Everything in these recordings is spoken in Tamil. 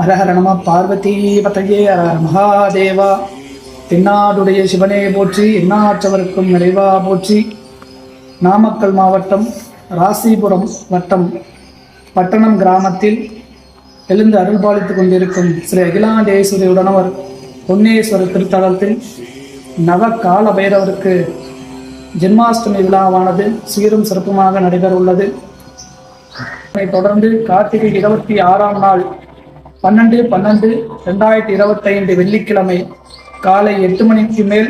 ஹரஹர நம பார்வதி பத்தையே ஹரஹர மகாதேவா. தென்னாடுடைய சிவனே போற்றி எண்ணாற்றவருக்கும் நிறைவா போற்றி. நாமக்கல் மாவட்டம் ராசிபுரம் வட்டம் பட்டணம் கிராமத்தில் எழுந்து அருள்பாலித்துக் கொண்டிருக்கும் ஸ்ரீ அகிலாண்டேஸ்வரி உடனவர் பொன்னேஸ்வரர் திருத்தலத்தில் நவ கால பைரவருக்கு ஜென்மாஷ்டமி விழாவானது சீரும் சிறப்புமாக நடைபெற உள்ளது தொடர்ந்து கார்த்திகை இருபத்தி ஆறாம் நாள் பன்னெண்டு பன்னெண்டு ரெண்டாயிரத்தி இருபத்தைந்து வெள்ளிக்கிழமை காலை எட்டு மணிக்கு மேல்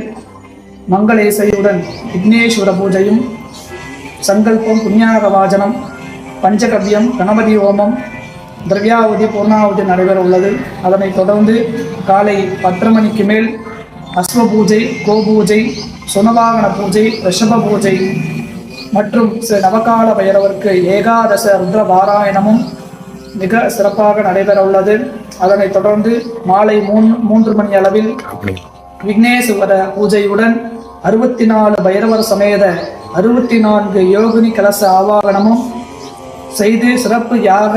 மங்களேசையுடன் விக்னேஸ்வர பூஜையும் சங்கல்பம் புண்ணியாக வாஜனம் பஞ்சகவ்யம் கணபதி ஹோமம் திரவியாவதி பூர்ணாவதி நடைபெற உள்ளது. அதனைத் தொடர்ந்து காலை பத்து மணிக்கு மேல் அஸ்வ பூஜை கோபூஜை சுனவாகன பூஜை ரிஷப பூஜை மற்றும் ஸ்ரீ நவகால பைரவருக்கு ஏகாதச ருத்ர பாராயணமும் மிக சிறப்பாக நடைபெற உள்ளது. அதனைத் தொடர்ந்து மாலை மூன் மூன்று மணி அளவில் விக்னேஸ்வர பூஜையுடன் அறுபத்தி நாலு பைரவர் சமேத அறுபத்தி நான்கு யோகினி கலச ஆவாகனமும் செய்து சிறப்பு யாக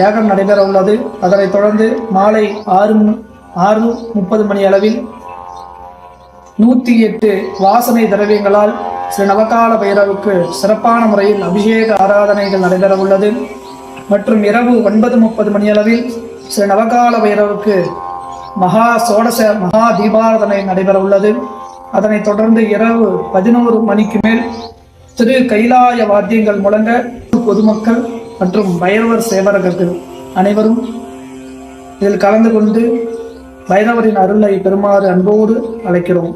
யாகம் நடைபெற உள்ளது. அதனைத் தொடர்ந்து மாலை ஆறு ஆறு முப்பது மணி அளவில் நூற்றி எட்டு வாசனை திரவியங்களால் ஸ்ரீ நவகால பைரவுக்கு சிறப்பான முறையில் அபிஷேக ஆராதனைகள் நடைபெற உள்ளது. மற்றும் இரவு ஒன்பது முப்பது மணியளவில் ஸ்ரீ நவகால பைரவுக்கு மகா சோடச மகா தீபாராதனை நடைபெற உள்ளது அதனைத் தொடர்ந்து இரவு பதினோரு மணிக்கு மேல் திரு கைலாய வாத்தியங்கள் முழங்க பொதுமக்கள் மற்றும் பைரவர் சேவரகர்கள் அனைவரும் இதில் கலந்து கொண்டு பைரவரின் அருளை பெறுமாறு அன்போடு அழைக்கிறோம்.